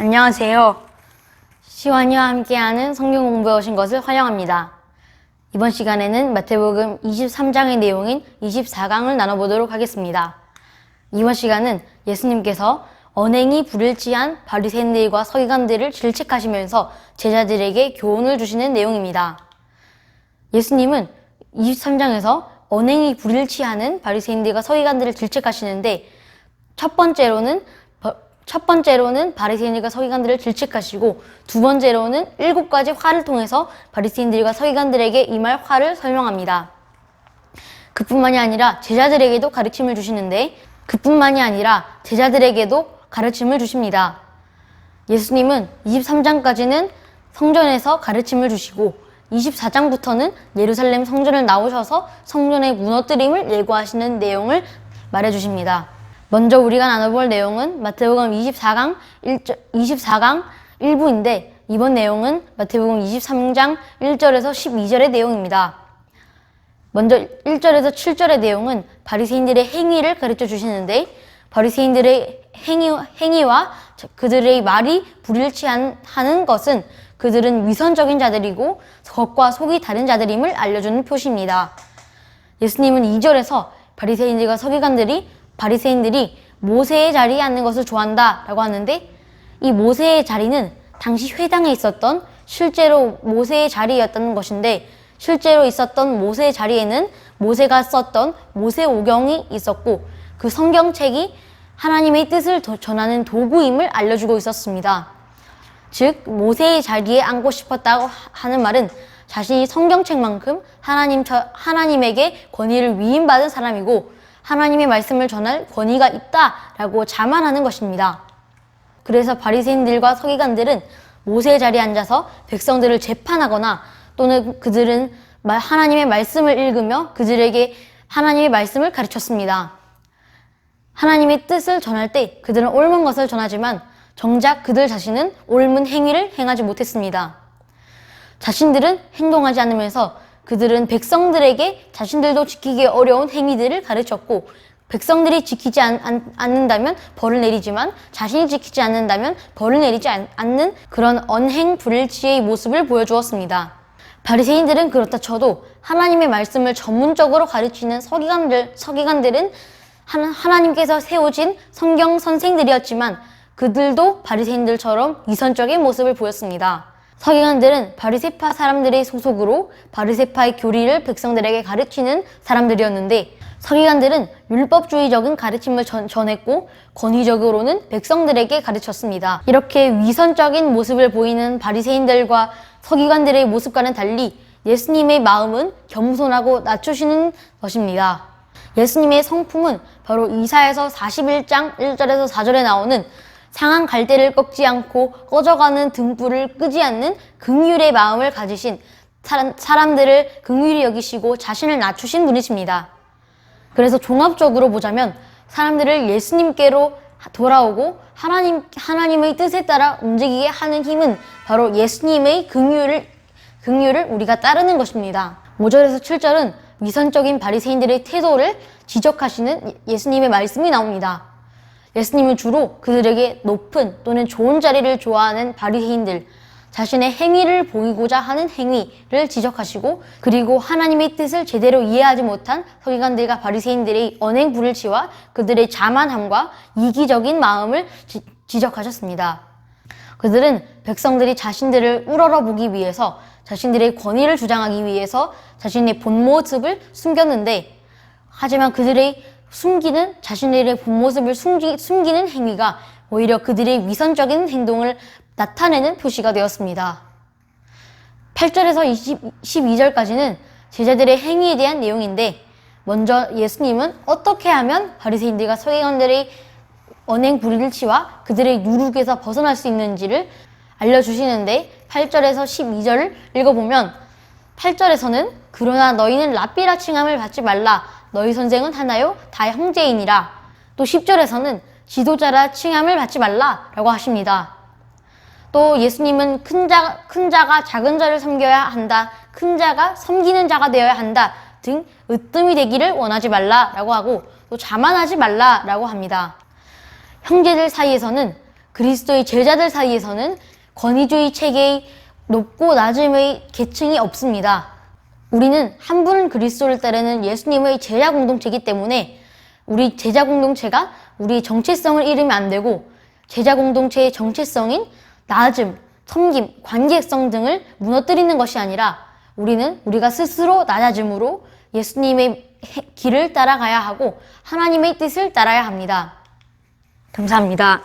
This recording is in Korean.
안녕하세요. 시완이와 함께하는 성경 공부에 오신 것을 환영합니다. 이번 시간에는 마태복음 23장의 내용인 24강을 나눠보도록 하겠습니다. 이번 시간은 예수님께서 언행이 불일치한 바리새인들과 서기관들을 질책하시면서 제자들에게 교훈을 주시는 내용입니다. 예수님은 23장에서 언행이 불일치하는 바리새인들과 서기관들을 질책하시는데 첫 번째로는 버- 첫 번째로는 바리새인들과 서기관들을 질책하시고 두 번째로는 일곱 가지 화를 통해서 바리새인들과 서기관들에게 임할 화를 설명합니다. 그뿐만이 아니라 제자들에게도 가르침을 주시는데 그뿐만이 아니라 제자들에게도 가르침을 주십니다. 예수님은 23장까지는 성전에서 가르침을 주시고 24장부터는 예루살렘 성전을 나오셔서 성전의 무너뜨림을 예고하시는 내용을 말해 주십니다. 먼저 우리가 나눠볼 내용은 마태복음 24강 1절, 24강 1부인데 이번 내용은 마태복음 23장 1절에서 12절의 내용입니다. 먼저 1절에서 7절의 내용은 바리새인들의 행위를 가르쳐 주시는데 바리새인들의 행위, 행위와 그들의 말이 불일치하는 것은 그들은 위선적인 자들이고 겉과 속이 다른 자들임을 알려주는 표시입니다. 예수님은 2절에서 바리새인들과 서기관들이 바리새인들이 모세의 자리에 앉는 것을 좋아한다라고 하는데 이 모세의 자리는 당시 회당에 있었던 실제로 모세의 자리였던 것인데 실제로 있었던 모세의 자리에는 모세가 썼던 모세 오경이 있었고 그 성경책이 하나님의 뜻을 더- 전하는 도구임을 알려주고 있었습니다. 즉 모세의 자리에 앉고 싶었다고 하- 하는 말은 자신이 성경책만큼 하나님 하나님에게 권위를 위임받은 사람이고 하나님의 말씀을 전할 권위가 있다라고 자만하는 것입니다. 그래서 바리새인들과 서기관들은 모세의 자리에 앉아서 백성들을 재판하거나 또는 그들은 말- 하나님의 말씀을 읽으며 그들에게 하나님의 말씀을 가르쳤습니다. 하나님의 뜻을 전할 때 그들은 옳은 것을 전하지만 정작 그들 자신은 옳은 행위를 행하지 못했습니다. 자신들은 행동하지 않으면서 그들은 백성들에게 자신들도 지키기 어려운 행위들을 가르쳤고 백성들이 지키지 않, 않, 않는다면 벌을 내리지만 자신이 지키지 않는다면 벌을 내리지 않, 않는 그런 언행 불일치의 모습을 보여주었습니다. 바리새인들은 그렇다 쳐도 하나님의 말씀을 전문적으로 가르치는 서기관들, 서기관들은 하나- 하나님께서 세우신 성경 선생들이었지만 그들도 바리새인들처럼 위선적인 모습을 보였습니다. 서기관들은 바리새파 사람들의 소속으로 바리새파의 교리를 백성들에게 가르치는 사람들이었는데 서기관들은 율법주의적인 가르침을 전, 전했고 권위적으로는 백성들에게 가르쳤습니다. 이렇게 위선적인 모습을 보이는 바리새인들과 서기관들의 모습과는 달리 예수님의 마음은 겸손하고 낮추시는 것입니다. 예수님의 성품은 바로 이사에서 41장 1절에서 4절에 나오는 상한 갈대를 꺾지 않고 꺼져가는 등불을 끄지 않는 긍휼의 마음을 가지신 사람, 사람 들을 긍휼히 여기시고 자신을 낮추신 분이십니다. 그래서 종합적으로 보자면 사람들을 예수님께로 돌아오고 하나님 하나님의 뜻에 따라 움직이게 하는 힘은 바로 예수님의 긍휼을 긍휼을 우리가 따르는 것입니다. 5절에서 7절은 위선적인 바리새인들의 태도를 지적하시는 예- 예수님의 말씀이 나옵니다. 예수님은 주로 그들에게 높은 또는 좋은 자리를 좋아하는 바리새인들, 자신의 행위를 보이고자 하는 행위를 지적하시고 그리고 하나님의 뜻을 제대로 이해하지 못한 서기관들과 바리새인들의 언행 불일치와 그들의 자만함과 이기적인 마음을 지, 지적하셨습니다. 그들은 백성들이 자신들을 우러러 보기 위해서 자신들의 권위를 주장하기 위해서 자신의 본 모습을 숨겼는데 하지만 그들의 숨기는 자신들의 본 모습을 숨기, 숨기는 행위가 오히려 그들의 위선적인 행동을 나타내는 표시가 되었습니다. 8절에서 20, 12절까지는 제자들의 행위에 대한 내용인데 먼저 예수님은 어떻게 하면 바리새인들과 서기관들의 언행 불일치와 그들의 유룩에서 벗어날 수 있는지를 알려주시는데 8절에서 12절을 읽어보면 8절에서는 그러나 너희는 랍비라 칭함을 받지 말라 너희 선생은 하나요 다 형제이니라 또 10절에서는 지도자라 칭함을 받지 말라 라고 하십니다. 또 예수님은 큰, 자, 큰 자가 작은 자를 섬겨야 한다. 큰 자가 섬기는 자가 되어야 한다. 등 으뜸이 되기를 원하지 말라라고 하고 또 자만하지 말라라고 합니다. 형제들 사이에서는 그리스도의 제자들 사이에서는 권위주의 체계의 높고 낮음의 계층이 없습니다. 우리는 한분 그리스도를 따르는 예수님의 제자 공동체이기 때문에 우리 제자 공동체가 우리 정체성을 잃으면 안 되고 제자 공동체의 정체성인 낮음, 섬김, 관계성 등을 무너뜨리는 것이 아니라 우리는 우리가 스스로 낮아짐으로 예수님의 해- 길을 따라가야 하고 하나님의 뜻을 따라야 합니다. 감사합니다.